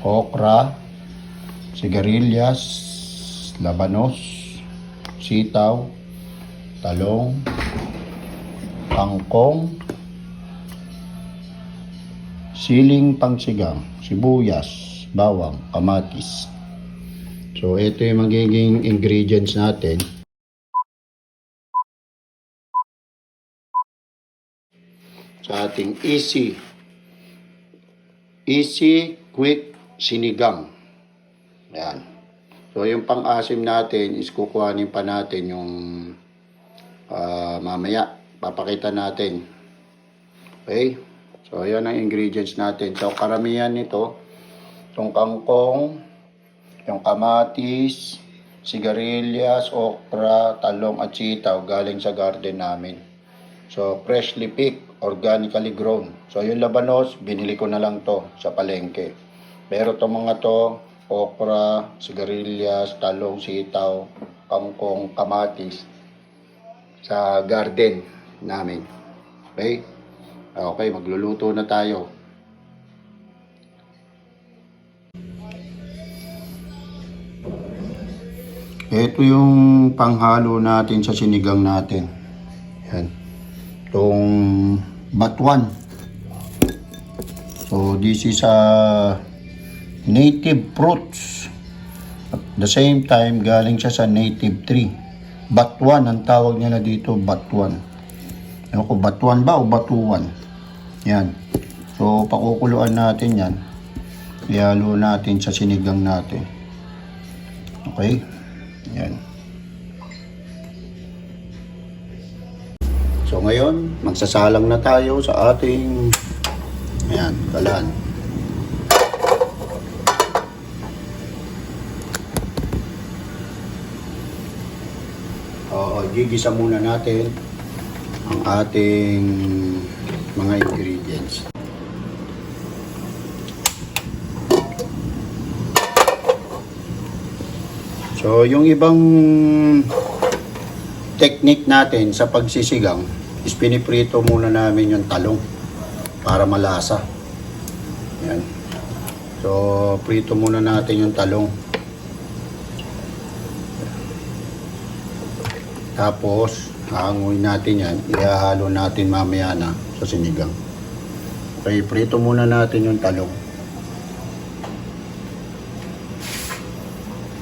okra, sigarilyas, labanos, sitaw, talong, kangkong, siling pangsigang, sibuyas, bawang, kamatis. So, ito yung magiging ingredients natin. Sa ating easy, easy, quick, sinigang. Yan. So, yung pang-asim natin is kukuhanin pa natin yung ah, mamaya. Papakita natin. Okay? So, yan ang ingredients natin. So, karamihan nito, yung kangkong, yung kamatis, sigarilyas, okra, talong at sitaw galing sa garden namin. So, freshly picked, organically grown. So, yung labanos, binili ko na lang to sa palengke. Pero itong mga to, okra, sigarilyas, talong, sitaw, kangkong, kamatis, sa garden namin. Okay? Okay, magluluto na tayo. Ito yung panghalo natin sa sinigang natin. Yan. Itong batuan. So, this is a native fruits. At the same time, galing siya sa native tree. Batuan, ang tawag niya na dito, batuan. Ewan ko, batuan ba o batuan? Yan. So, pakukuluan natin yan. Ihalo natin sa sinigang natin. Okay? Yan. So ngayon, magsasalang na tayo sa ating ayan, kalan. Gigisa muna natin ang ating mga ingredients. So, yung ibang technique natin sa pagsisigang is piniprito muna namin yung talong para malasa. Yan. So, prito muna natin yung talong. Tapos, haanguin natin yan. Ihahalo natin mamaya na sa sinigang. Okay, prito muna natin yung talong.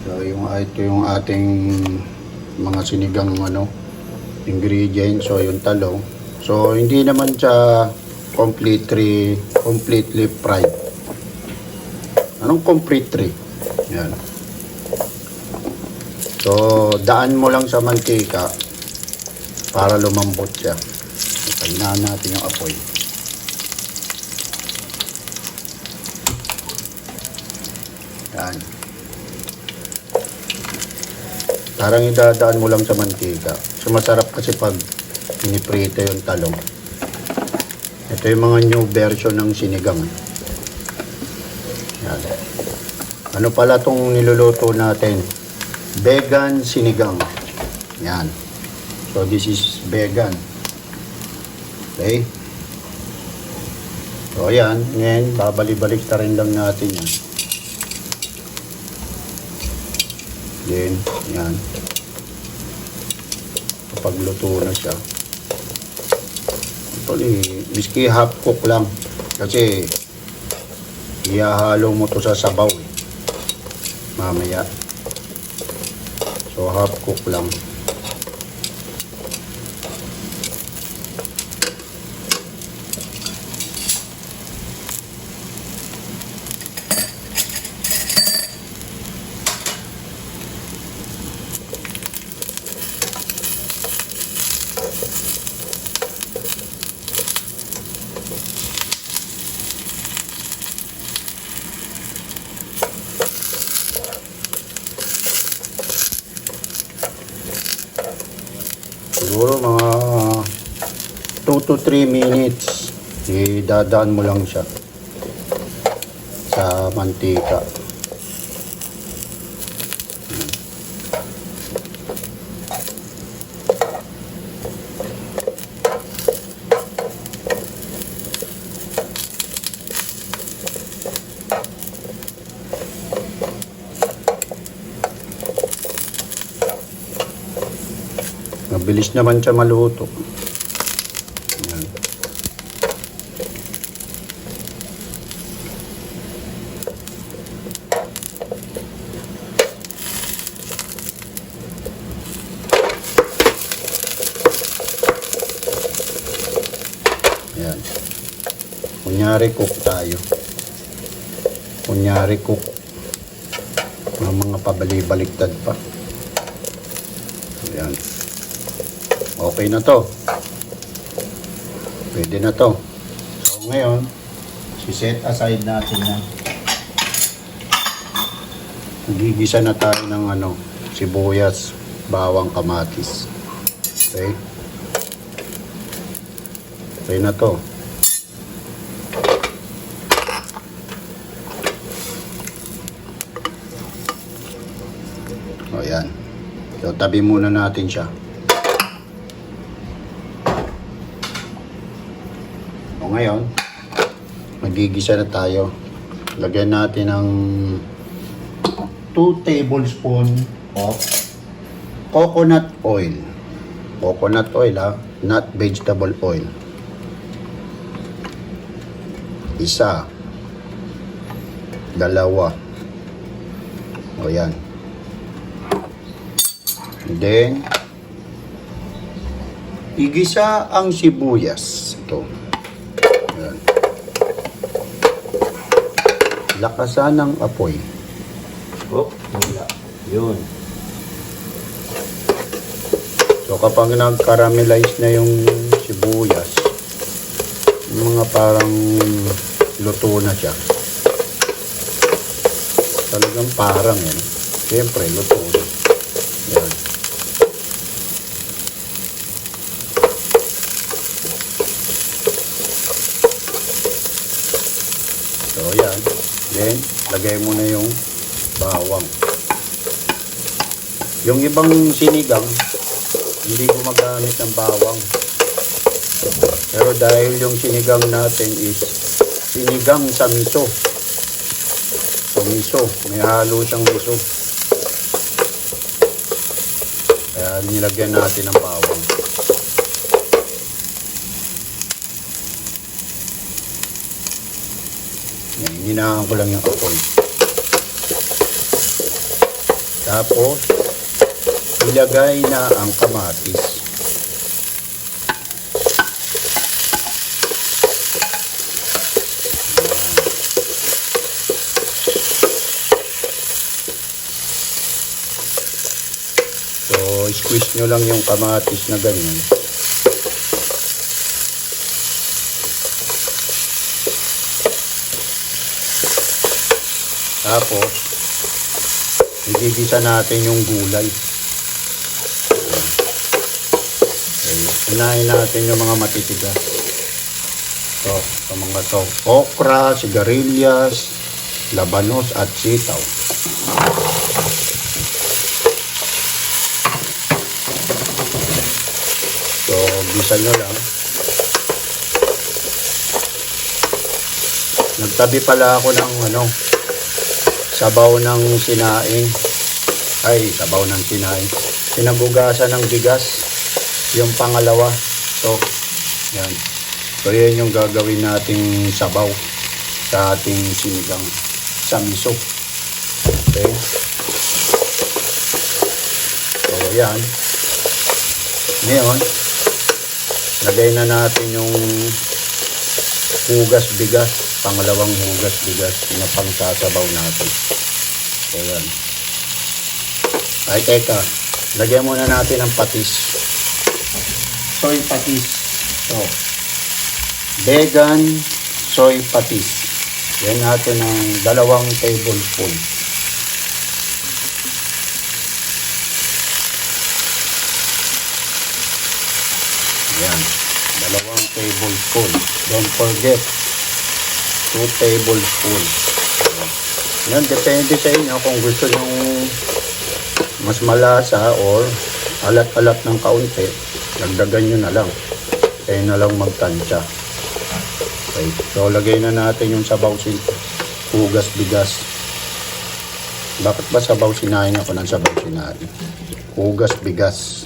So, yung, ito yung ating mga sinigang ano, ingredients. So, yung talong. So, hindi naman siya completely, completely fried. Anong completely? Yan. So, daan mo lang sa mantika para lumambot siya. Pahinaan natin yung apoy. Yan. Parang idadaan mo lang sa mantika. So masarap kasi pag piniprito yung talong. Ito yung mga new version ng sinigang. Yan. Ano pala tong niluluto natin? Vegan sinigang. Yan. So this is vegan. Okay? So ayan, ngayon babalik-balik na rin lang natin yan. Then, yan. Kapag luto na siya. Actually, miski half cook lang. Kasi, ihahalo mo to sa sabaw eh. Mamaya. So, 3 minutes idadaan mo lang siya sa mantika Mabilis naman siya maluto. Kunyari cook tayo. Kunyari cook. Ng mga pabali-baliktad pa. Yan. Okay na to. Pwede na to. So ngayon, si-set aside natin yan. Gigisa na tayo ng ano, sibuyas, bawang kamatis. Okay? Okay na to. O yan. So, tabi muna natin siya. O ngayon, magigisa na tayo. Lagyan natin ng 2 tablespoon of coconut oil. Coconut oil ha, not vegetable oil. Isa. Dalawa. O yan. And then, igisa ang sibuyas. Ito. Yan. Lakasan ng apoy. Oh, wala. Yun. So kapag nag-caramelize na yung sibuyas, yung mga parang luto na siya. Talagang parang yan. Siyempre, luto na. Yan. So yan. Then, lagay mo na yung bawang. Yung ibang sinigang, hindi gumagamit ng bawang. Pero dahil yung sinigang natin is sinigang sa miso. So miso, may halo siyang miso. Kaya nilagyan natin ng bawang. Yan, hinahan ko lang yung apoy. Tapos, ilagay na ang kamatis. So, squeeze nyo lang yung kamatis na ganyan. Tapos, igigisa natin yung gulay. Okay. Unahin natin yung mga matitigas. So, sa mga to. Okra, sigarilyas, labanos, at sitaw. So, gisa nyo lang. Nagtabi pala ako ng ano, sabaw ng sinaing. Ay, sabaw ng sinaing. Pinagugasan ng bigas. Yung pangalawa. So, yan. So, yan yung gagawin nating sabaw sa ating sinigang sa miso. Okay? So, yan. Ngayon, lagay na natin yung hugas bigas, pangalawang hugas bigas na pangsasabaw natin. So, yan. Ay, teka. Lagyan muna natin ng patis. Soy patis. So, vegan soy patis. Yan natin ng dalawang tablespoon. Yan. Dalawang tablespoon. Don't forget, 2 tablespoon. Yan, depende sa inyo kung gusto nyo mas malasa or alat-alat ng kaunti, dagdagan nyo na lang. Kayo na lang magtansya. Okay. So, lagay na natin yung sabaw sin hugas bigas. Bakit ba sabaw sinain ako ng sabaw sinain? Hugas bigas.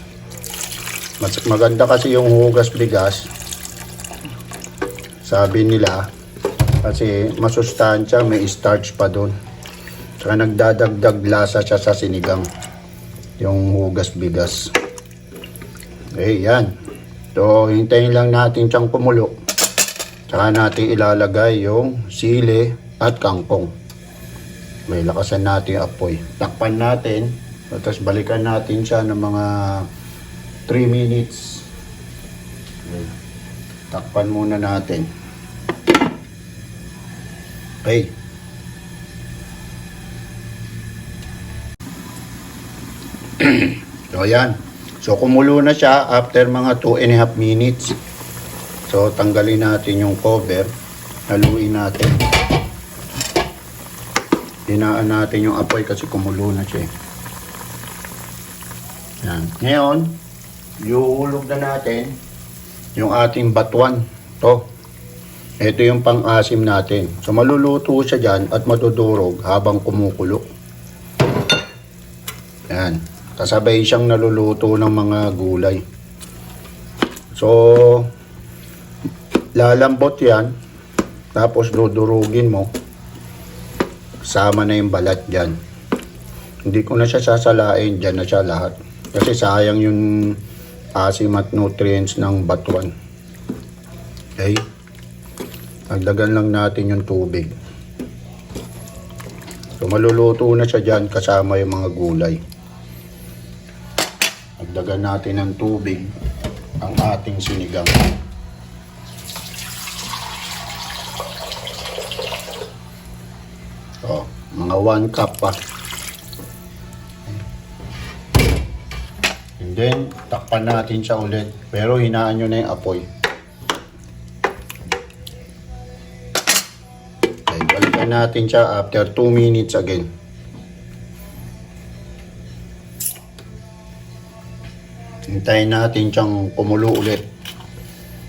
Mas maganda kasi yung hugas bigas. Sabi nila, kasi masustansya, may starch pa doon. Tsaka nagdadagdag lasa siya sa sinigang. Yung hugas bigas. Okay, yan. So, hintayin lang natin siyang kumulo. Tsaka natin ilalagay yung sili at kangkong. May lakasan natin yung apoy. Takpan natin. Tapos balikan natin siya ng mga 3 minutes. Okay. Takpan muna natin. Okay. so, yan. So, kumulo na siya after mga 2 and a half minutes. So, tanggalin natin yung cover. Haluin natin. Hinaan natin yung apoy kasi kumulo na siya. eh. Yan. Ngayon, iuhulog na natin yung ating batuan. To. Ito yung pang-asim natin. So, maluluto siya dyan at matudurog habang kumukulo. Yan. Kasabay siyang naluluto ng mga gulay. So, lalambot yan. Tapos dudurugin mo. Sama na yung balat dyan. Hindi ko na siya sasalain. Dyan na siya lahat. Kasi sayang yung asim at nutrients ng batuan. Okay? Dagdagan lang natin yung tubig. So maluluto na siya dyan kasama yung mga gulay. Dagdagan natin ng tubig ang ating sinigang. So, mga 1 cup pa. And then, takpan natin siya ulit. Pero hinaan nyo na yung apoy. Natin siya after 2 minutes again. Hintayin natin siyang kumulo ulit.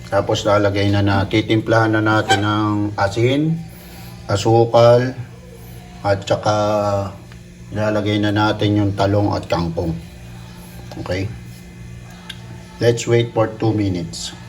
Tapos lalagay na na, titimplahan na natin ng asin, asukal, at saka lalagay na natin yung talong at kangkong. Okay? Let's wait for 2 minutes.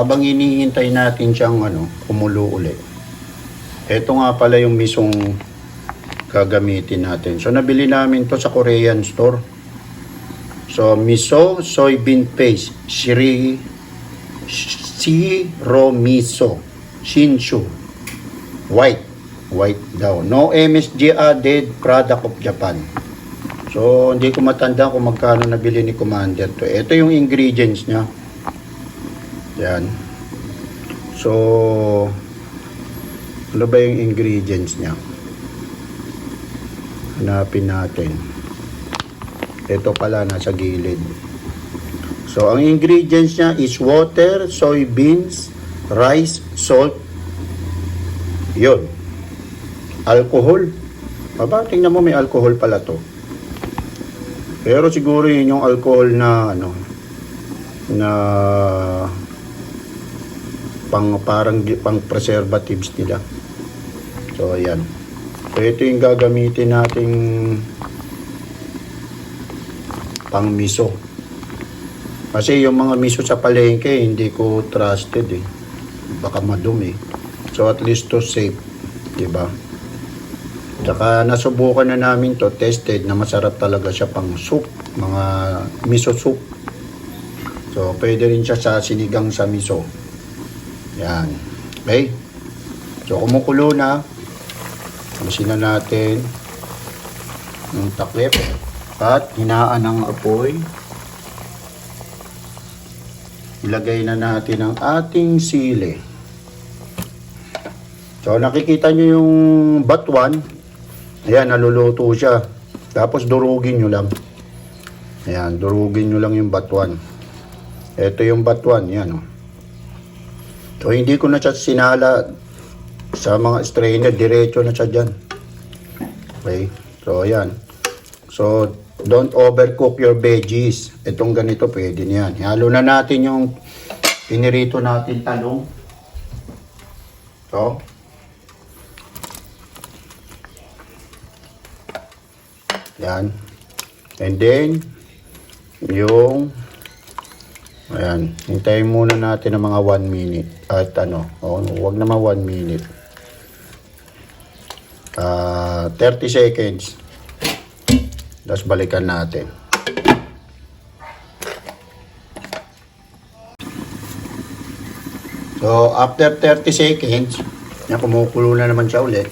Habang hinihintay natin siyang ano, kumulo ulit. Ito nga pala yung misong gagamitin natin. So nabili namin to sa Korean store. So miso soybean paste, shiri shiro miso, shinshu, white, white daw. No MSG added, product of Japan. So hindi ko matanda kung magkano nabili ni Commander to. Ito yung ingredients niya. Yan. So, ano ba yung ingredients niya? Hanapin natin. Ito pala nasa gilid. So, ang ingredients niya is water, soybeans, rice, salt. Yun. Alcohol. Aba, tingnan mo may alcohol pala to. Pero siguro yun yung alcohol na ano na pang parang pang preservatives nila. So ayan. So ito yung gagamitin nating pang miso. Kasi yung mga miso sa palengke hindi ko trusted eh. Baka madumi. So at least to safe, 'di ba? Tsaka nasubukan na namin to, tested na masarap talaga siya pang soup, mga miso soup. So pwede rin siya sa sinigang sa miso. Yan. Okay? So, kumukulo na. Alisin na natin yung takip at hinaan ng apoy. Ilagay na natin ang ating sili. So, nakikita nyo yung batuan. Ayan, naluluto siya. Tapos, durugin nyo lang. Ayan, durugin nyo lang yung batuan. Ito yung batuan. Yan, oh. So, hindi ko na siya sinala sa mga strainer. Diretso na siya dyan. Okay? So, ayan. So, don't overcook your veggies. Itong ganito, pwede na yan. Halo na natin yung pinirito natin talong. So, yan. And then, yung Ayan, hintayin muna natin ng mga 1 minute. At ano, oh, wag naman 1 minute. Ah, 30 seconds. Tapos balikan natin. So, after 30 seconds, yan, kumukulo na naman siya ulit.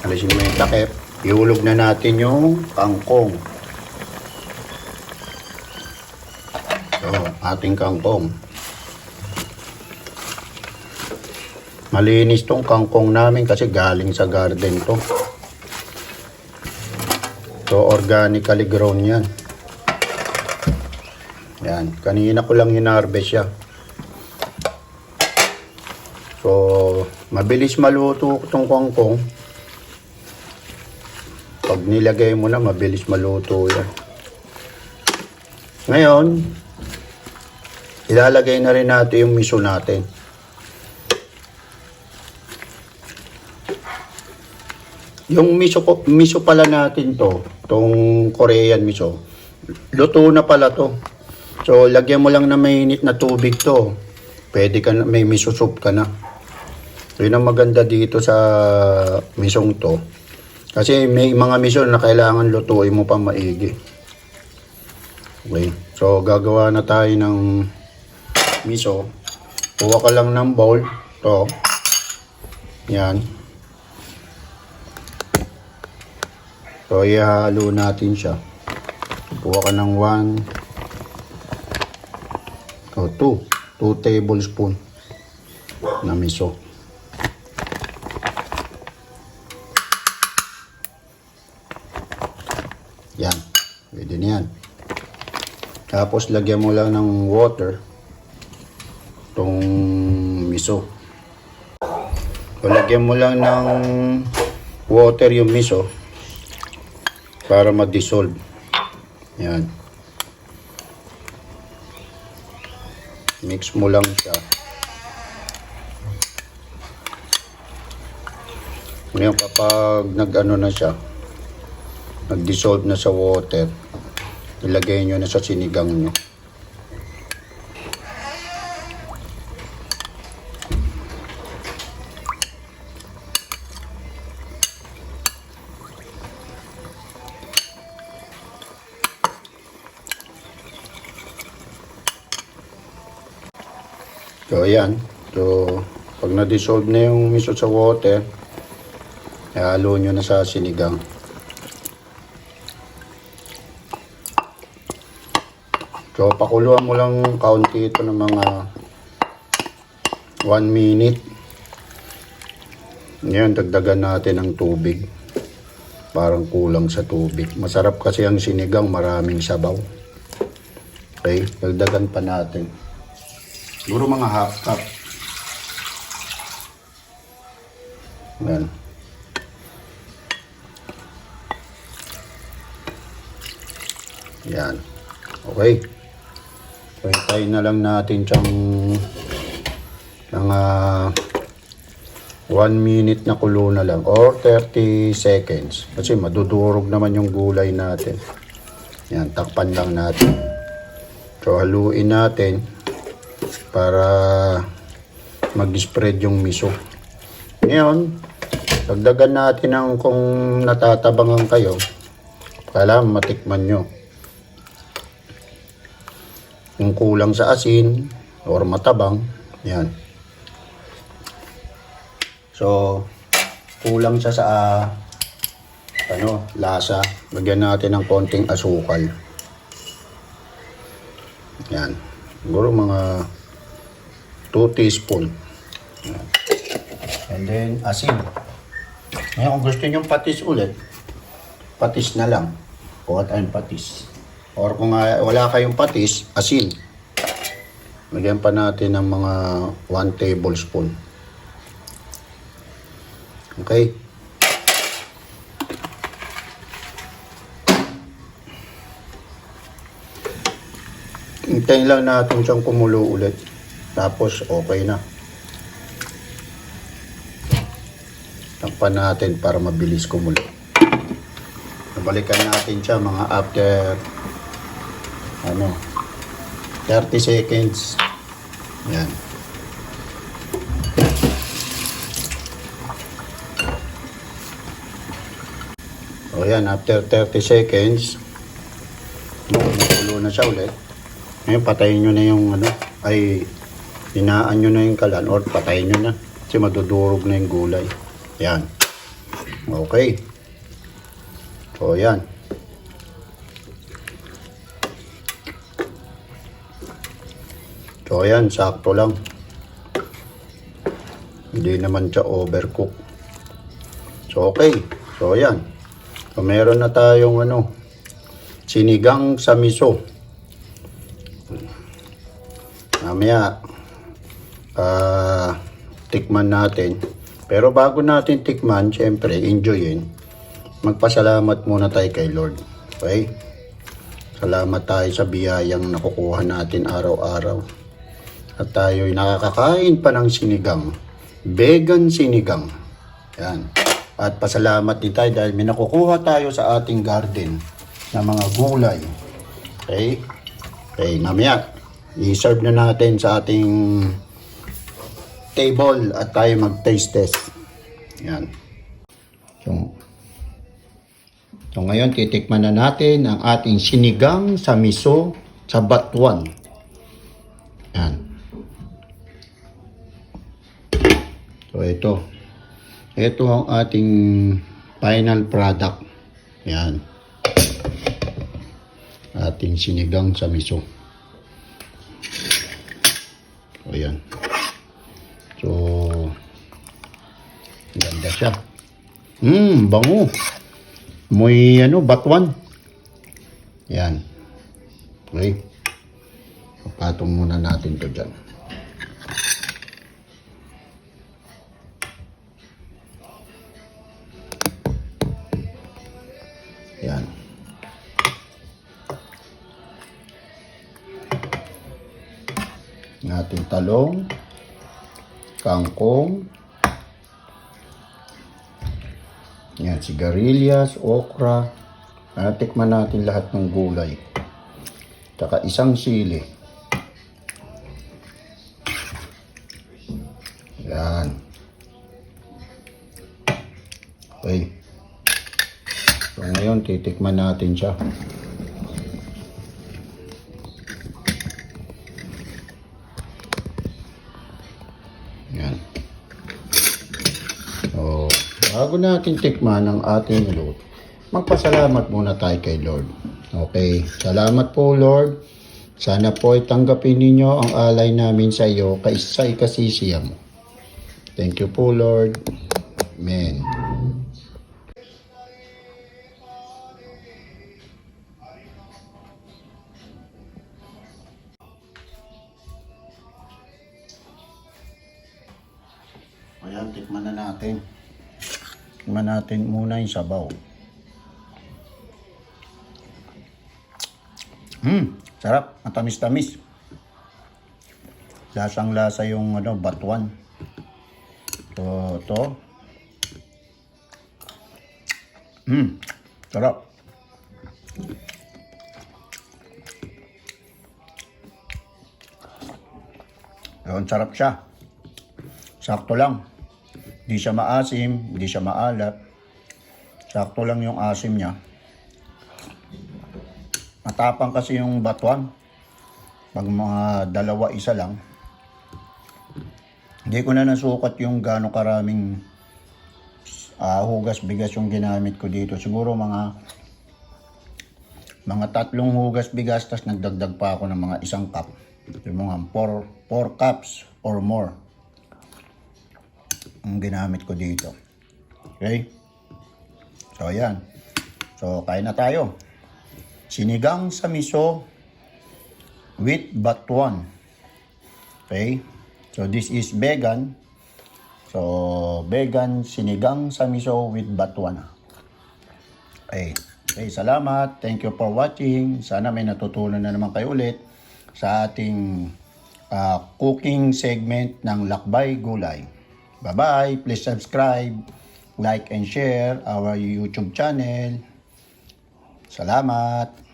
Alisin mo yung takip. Iulog na natin yung kangkong. So, ating kangkong. Malinis tong kangkong namin kasi galing sa garden to. So, organically grown yan. Yan. Kanina ko lang hinarvest siya. So, mabilis maluto itong kangkong. Pag nilagay mo na, mabilis maluto yan. Ngayon, ilalagay na rin natin yung miso natin. Yung miso, ko- miso pala natin to, tong Korean miso, luto na pala to. So, lagyan mo lang na mainit na tubig to. Pwede ka na, may miso soup ka na. Yun ang maganda dito sa misong to. Kasi may mga miso na kailangan lutuin mo pa maigi. Okay. So, gagawa na tayo ng miso. Kuha ka lang ng bowl. To. Yan. So, ihalo natin siya. Kuha ka ng 1 o 2. 2 tablespoon na miso. Yan. Pwede na yan. Tapos lagyan mo lang ng water itong miso. So, lagyan mo lang ng water yung miso para ma-dissolve. Yan. Mix mo lang siya. Ngayon kapag nag-ano na siya, nag-dissolve na sa water, ilagay nyo na sa sinigang nyo. So, ayan. So, pag na-dissolve na yung miso sa water, ihalo nyo na sa sinigang. So, pakuluan mo lang kaunti ito ng mga 1 minute. Ngayon, dagdagan natin ng tubig. Parang kulang sa tubig. Masarap kasi ang sinigang, maraming sabaw. Okay, dagdagan pa natin. Siguro mga half cup. Yan. Yan. Okay. Hintayin na lang natin siyang mga 1 minute na kulo na lang or 30 seconds. Kasi madudurog naman yung gulay natin. Yan, takpan lang natin. So, haluin natin para mag-spread yung miso. Ngayon, dagdagan natin ng kung natatabangan kayo. Kailangan matikman nyo. Kung kulang sa asin or matabang, yan. So, kulang siya sa ah, ano, lasa. Lagyan natin ng konting asukal. Yan. Siguro mga 2 teaspoon. And then, asin. Ngayon, kung gusto nyo patis ulit, patis na lang. Kuha tayong patis. Or kung uh, wala kayong patis, asin. Lagyan pa natin ng mga 1 tablespoon. Okay? Hintayin lang natin siyang kumulo ulit. Tapos, okay na. Takpan natin para mabilis kumulo. Nabalikan natin siya mga after ano 30 seconds. Yan. O yan, after 30 seconds, Kumukulo na siya ulit. Ngayon, patayin nyo na yung ano, ay hinaan nyo na yung kalan or patayin nyo na. Kasi madudurog na yung gulay. Yan. Okay. So, yan. So, yan. Sakto lang. Hindi naman siya overcook. So, okay. So, yan. So, meron na tayong ano, sinigang sa miso. Mamaya, ah, tikman natin. Pero bago natin tikman, syempre, enjoyin. Magpasalamat muna tayo kay Lord. Okay? Salamat tayo sa biyayang nakukuha natin araw-araw. At tayo'y nakakakain pa ng sinigang. Vegan sinigang. Yan. At pasalamat din tayo dahil may nakukuha tayo sa ating garden na mga gulay. Okay? Okay, mamaya, i-serve na natin sa ating table at tayo mag-taste test. Yan. So, so ngayon, titikman na natin ang ating sinigang sa miso sa batuan. Yan. So, ito. Ito ang ating final product. Yan ating sinigang sa miso. O yan. So, ganda siya. Hmm, bango. May ano, batuan. Yan. Okay. Patong muna natin to dyan. Yan. ng ating talong, kangkong, yan, sigarilyas, okra, at tikman natin lahat ng gulay. Tsaka isang sili. Yan. Okay. So ngayon, titikman natin siya. Bago natin tikman ang ating luto, magpasalamat muna tayo kay Lord. Okay, salamat po Lord. Sana po ay tanggapin ninyo ang alay namin sa iyo kay sa ikasisiya mo. Thank you po Lord. Amen. Tikman natin muna yung sabaw. Hmm, sarap. Matamis-tamis. Lasang lasa yung ano, batuan. So, to. Hmm, sarap. Yun, sarap siya. Sakto lang. Hindi siya maasim, hindi siya maalat. Sakto lang yung asim niya. Matapang kasi yung batuan. Pag mga dalawa, isa lang. Hindi ko na nasukat yung gaano karaming ah, hugas bigas yung ginamit ko dito. Siguro mga mga tatlong hugas bigas tapos nagdagdag pa ako ng mga isang cup. Yung mga 4 4 cups or more ang ginamit ko dito. Okay? So, ayan. So, kain na tayo. Sinigang sa miso with batuan. Okay? So, this is vegan. So, vegan sinigang sa miso with batuan. Okay. Okay, salamat. Thank you for watching. Sana may natutunan na naman kayo ulit. sa ating ah, cooking segment ng Lakbay Gulay. Bye-bye. Please subscribe, like, and share our YouTube channel. Salamat.